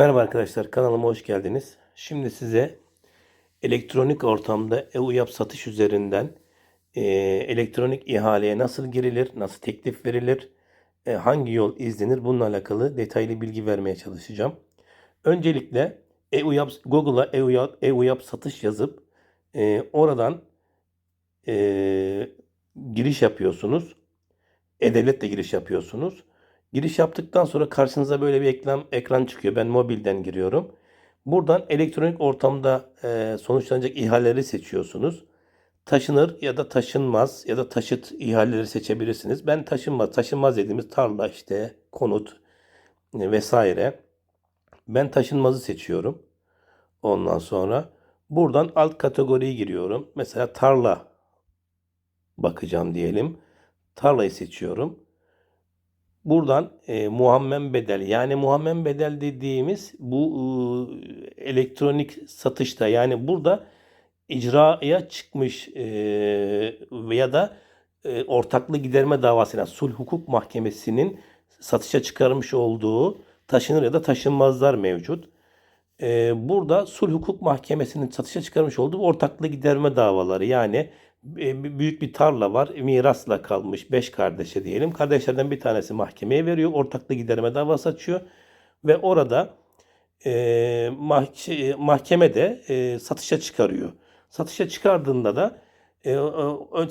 Merhaba arkadaşlar kanalıma hoş geldiniz. Şimdi size elektronik ortamda e-UYAP satış üzerinden e, elektronik ihaleye nasıl girilir, nasıl teklif verilir, e, hangi yol izlenir bununla alakalı detaylı bilgi vermeye çalışacağım. Öncelikle e-UYAP, Google'a e-UYAP, e-UYAP satış yazıp e, oradan e, giriş yapıyorsunuz. E-Devlet'le giriş yapıyorsunuz. Giriş yaptıktan sonra karşınıza böyle bir ekran, ekran çıkıyor. Ben mobilden giriyorum. Buradan elektronik ortamda e, sonuçlanacak ihaleleri seçiyorsunuz. Taşınır ya da taşınmaz ya da taşıt ihaleleri seçebilirsiniz. Ben taşınmaz, taşınmaz dediğimiz tarla işte konut e, vesaire. Ben taşınmazı seçiyorum. Ondan sonra buradan alt kategoriye giriyorum. Mesela tarla bakacağım diyelim. Tarlayı seçiyorum. Buradan e, muammen bedel yani muammen bedel dediğimiz bu e, elektronik satışta yani burada icraya çıkmış e, veya da e, ortaklı giderme davasına sulh hukuk mahkemesinin satışa çıkarmış olduğu taşınır ya da taşınmazlar mevcut. E, burada sulh hukuk mahkemesinin satışa çıkarmış olduğu ortaklı giderme davaları yani büyük bir tarla var. Mirasla kalmış 5 kardeşe diyelim. Kardeşlerden bir tanesi mahkemeye veriyor. Ortaklı giderme davası açıyor. Ve orada e, mah- şey, mahkemede e, satışa çıkarıyor. Satışa çıkardığında da e,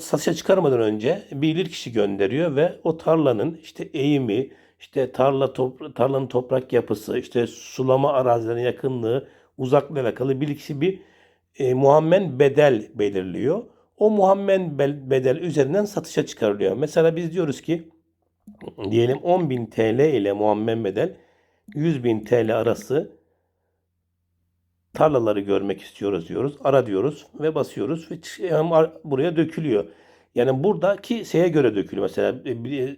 satışa çıkarmadan önce bilirkişi gönderiyor ve o tarlanın işte eğimi, işte tarla topra- tarlanın toprak yapısı, işte sulama arazilerine yakınlığı, uzaklığı alakalı bilirkişi bir e, muammen bedel belirliyor. O muammen bel- bedel üzerinden satışa çıkarılıyor. Mesela biz diyoruz ki diyelim 10.000 TL ile muammen bedel 100.000 TL arası tarlaları görmek istiyoruz diyoruz. Ara diyoruz ve basıyoruz ve buraya dökülüyor. Yani buradaki şeye göre dökülüyor. Mesela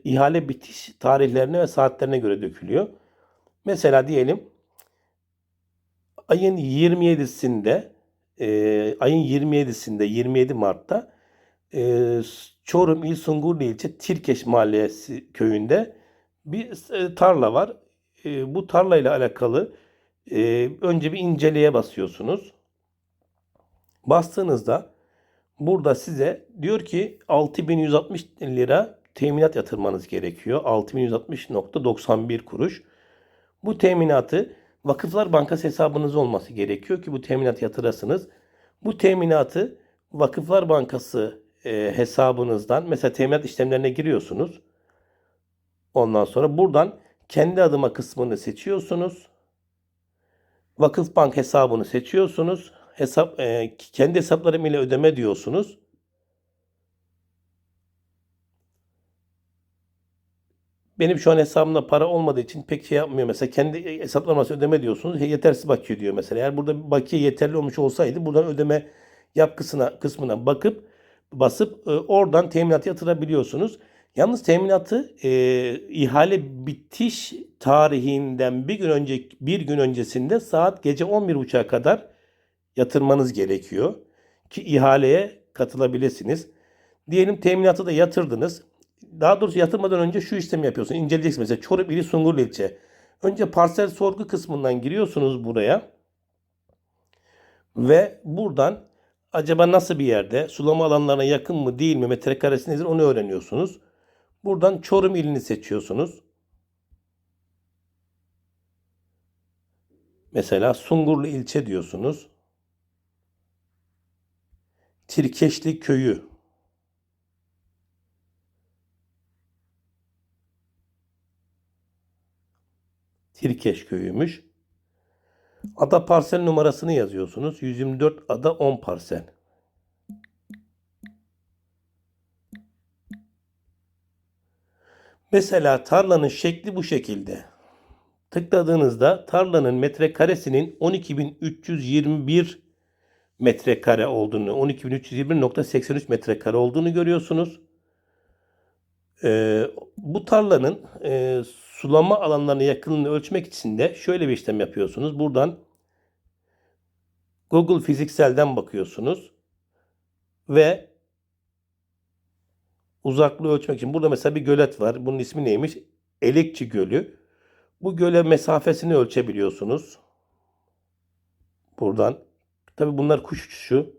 ihale bitiş tarihlerine ve saatlerine göre dökülüyor. Mesela diyelim ayın 27'sinde e, ayın 27'sinde 27 Mart'ta e, Çorum İl Sungurlu ilçe Tirkeş Mahallesi köyünde bir e, tarla var. E, bu tarlayla alakalı e, önce bir inceleye basıyorsunuz. Bastığınızda burada size diyor ki 6160 lira teminat yatırmanız gerekiyor. 6160.91 kuruş. Bu teminatı Vakıflar Bankası hesabınız olması gerekiyor ki bu teminat yatırasınız. Bu teminatı Vakıflar Bankası e, hesabınızdan mesela teminat işlemlerine giriyorsunuz. Ondan sonra buradan kendi adıma kısmını seçiyorsunuz. Vakıfbank hesabını seçiyorsunuz. Hesap e, kendi hesaplarım ile ödeme diyorsunuz. Benim şu an hesabımda para olmadığı için pek şey yapmıyor. Mesela kendi hesaplaması ödeme diyorsunuz. Yetersiz bakiye diyor mesela. Eğer burada bakiye yeterli olmuş olsaydı buradan ödeme yap kısmına, kısmına bakıp basıp e, oradan teminatı yatırabiliyorsunuz. Yalnız teminatı e, ihale bitiş tarihinden bir gün önce bir gün öncesinde saat gece 11.30'a kadar yatırmanız gerekiyor ki ihaleye katılabilirsiniz. Diyelim teminatı da yatırdınız. Daha doğrusu yatırmadan önce şu işlemi yapıyorsun. İnceleyeceksin mesela Çorum ili Sungurlu ilçe. Önce parsel sorgu kısmından giriyorsunuz buraya. Ve buradan acaba nasıl bir yerde sulama alanlarına yakın mı değil mi metrekaresi nedir onu öğreniyorsunuz. Buradan Çorum ilini seçiyorsunuz. Mesela Sungurlu ilçe diyorsunuz. Tirkeşli köyü. Tirkeş köyüymüş. Ada parsel numarasını yazıyorsunuz. 124 ada 10 parsel. Mesela tarlanın şekli bu şekilde. Tıkladığınızda tarlanın metrekaresinin 12.321 metrekare olduğunu, 12.321.83 metrekare olduğunu görüyorsunuz. Ee, bu tarlanın e, sulama alanlarına yakınlığını ölçmek için de şöyle bir işlem yapıyorsunuz. Buradan Google Fiziksel'den bakıyorsunuz ve uzaklığı ölçmek için burada mesela bir gölet var. Bunun ismi neymiş? Elekçi Gölü. Bu göle mesafesini ölçebiliyorsunuz. Buradan. Tabii bunlar kuş uçuşu.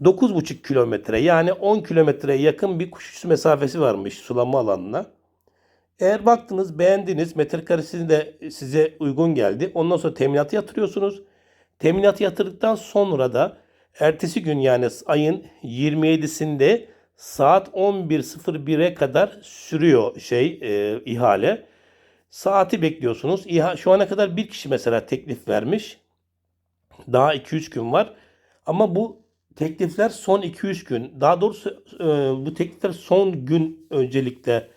9,5 kilometre yani 10 kilometreye yakın bir kuş uçuşu mesafesi varmış sulama alanına. Eğer baktınız beğendiniz metrekaresi de size uygun geldi. Ondan sonra teminatı yatırıyorsunuz. Teminatı yatırdıktan sonra da ertesi gün yani ayın 27'sinde saat 11.01'e kadar sürüyor şey e, ihale. Saati bekliyorsunuz. İha, şu ana kadar bir kişi mesela teklif vermiş. Daha 2-3 gün var. Ama bu teklifler son 2-3 gün. Daha doğrusu e, bu teklifler son gün öncelikle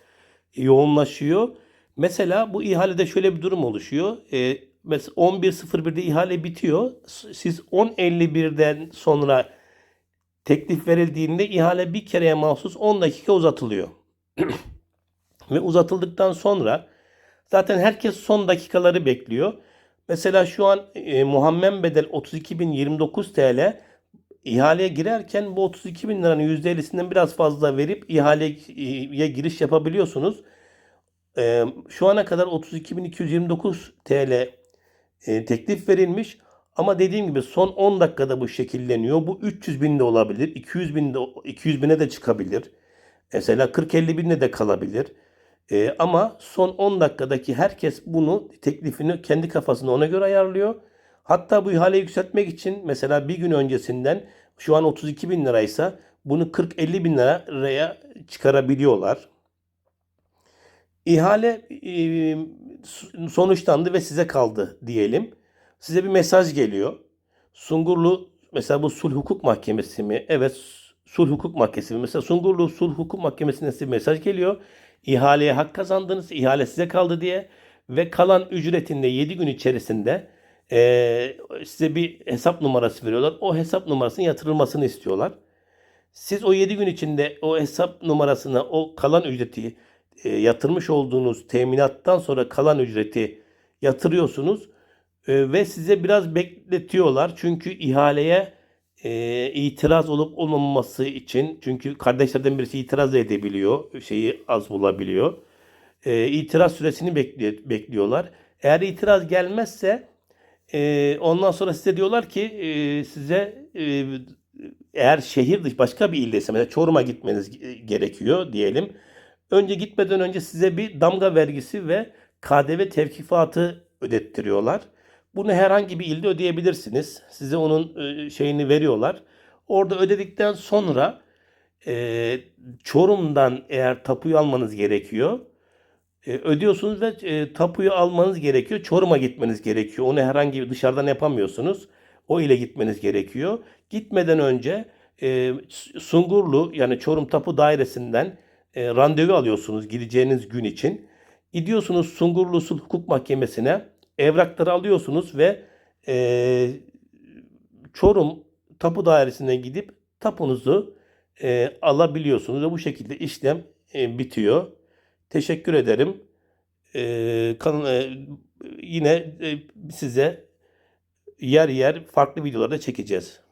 yoğunlaşıyor. Mesela bu ihalede şöyle bir durum oluşuyor. E, mesela 11.01'de ihale bitiyor. Siz 10.51'den sonra teklif verildiğinde ihale bir kereye mahsus 10 dakika uzatılıyor. Ve uzatıldıktan sonra zaten herkes son dakikaları bekliyor. Mesela şu an e, Muhammed Bedel 32.029 TL ihaleye girerken bu 32 bin liranın %50'sinden biraz fazla verip ihaleye giriş yapabiliyorsunuz. E, şu ana kadar 32.229 TL e, teklif verilmiş. Ama dediğim gibi son 10 dakikada bu şekilleniyor. Bu 300 bin de olabilir. 200 bin de 200 bine de çıkabilir. Mesela 40-50 binde de kalabilir. Ee, ama son 10 dakikadaki herkes bunu teklifini kendi kafasına ona göre ayarlıyor. Hatta bu ihaleyi yükseltmek için mesela bir gün öncesinden şu an 32 bin liraysa bunu 40-50 bin liraya çıkarabiliyorlar. İhale sonuçlandı ve size kaldı diyelim. Size bir mesaj geliyor. Sungurlu mesela bu sulh hukuk mahkemesi mi? Evet sulh hukuk mahkemesi mi? Mesela Sungurlu sulh hukuk mahkemesinden size mesaj geliyor. İhaleye hak kazandınız. ihale size kaldı diye. Ve kalan ücretinde 7 gün içerisinde e, size bir hesap numarası veriyorlar. O hesap numarasının yatırılmasını istiyorlar. Siz o 7 gün içinde o hesap numarasına o kalan ücreti e, yatırmış olduğunuz teminattan sonra kalan ücreti yatırıyorsunuz e, ve size biraz bekletiyorlar. Çünkü ihaleye e, itiraz olup olmaması için çünkü kardeşlerden birisi itiraz edebiliyor. Şeyi az bulabiliyor. E, itiraz süresini bekli- bekliyorlar. Eğer itiraz gelmezse e, ondan sonra size diyorlar ki e, size e, eğer şehir dışı başka bir ildeyse mesela Çorum'a gitmeniz gerekiyor diyelim. Önce gitmeden önce size bir damga vergisi ve KDV tevkifatı ödettiriyorlar. Bunu herhangi bir ilde ödeyebilirsiniz. Size onun e, şeyini veriyorlar. Orada ödedikten sonra e, Çorum'dan eğer tapuyu almanız gerekiyor. E, ödüyorsunuz ve e, tapuyu almanız gerekiyor. Çorum'a gitmeniz gerekiyor. Onu herhangi bir dışarıdan yapamıyorsunuz. O ile gitmeniz gerekiyor. Gitmeden önce e, Sungurlu yani Çorum Tapu Dairesi'nden randevu alıyorsunuz gideceğiniz gün için. Gidiyorsunuz Sungurlu Sulh Hukuk Mahkemesi'ne evrakları alıyorsunuz ve Çorum Tapu Dairesi'ne gidip tapunuzu alabiliyorsunuz ve bu şekilde işlem bitiyor. Teşekkür ederim. E, kan, e, yine e, size yer yer farklı videolarda çekeceğiz.